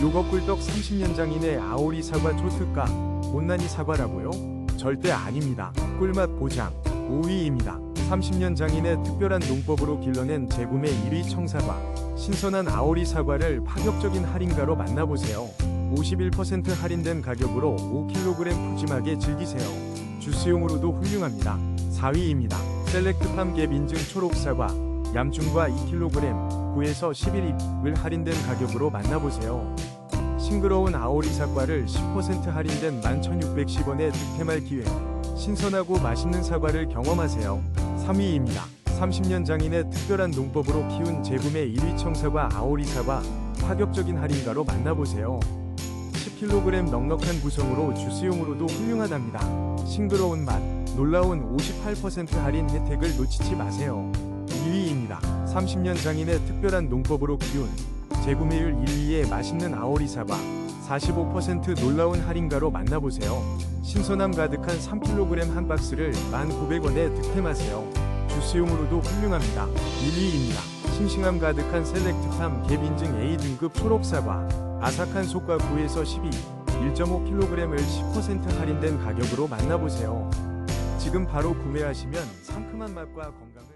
요거 꿀떡 30년 장인의 아오리 사과 초특가 못난이 사과라고요? 절대 아닙니다. 꿀맛 보장 5위입니다. 30년 장인의 특별한 농법으로 길러낸 재구매 1위 청사과 신선한 아오리 사과를 파격적인 할인가로 만나보세요. 51% 할인된 가격으로 5kg 푸짐하게 즐기세요. 주스용으로도 훌륭합니다. 4위입니다. 셀렉트팜 갭 인증 초록사과 얌중과 2kg 9에서 11입을 할인된 가격으로 만나보세요. 싱그러운 아오리 사과를 10% 할인된 11,610원에 득템할 기회. 신선하고 맛있는 사과를 경험하세요. 3위입니다. 30년 장인의 특별한 농법으로 키운 재구매 1위 청사과 아오리 사과 파격적인 할인가로 만나보세요. 10kg 넉넉한 구성으로 주스용으로도 훌륭하답니다. 싱그러운 맛, 놀라운 58% 할인 혜택을 놓치지 마세요. 2위입니다. 30년 장인의 특별한 농법으로 키운 재구매율 1위의 맛있는 아오리 사과 45% 놀라운 할인가로 만나보세요. 신선함 가득한 3kg 한 박스를 1,900원에 득템하세요. 주스용으로도 훌륭합니다. 1위입니다. 싱싱함 가득한 셀렉트팜 갭 인증 A등급 초록사과 아삭한 속과 9에서 12 1.5kg을 10% 할인된 가격으로 만나보세요. 지금 바로 구매하시면 상큼한 맛과 건강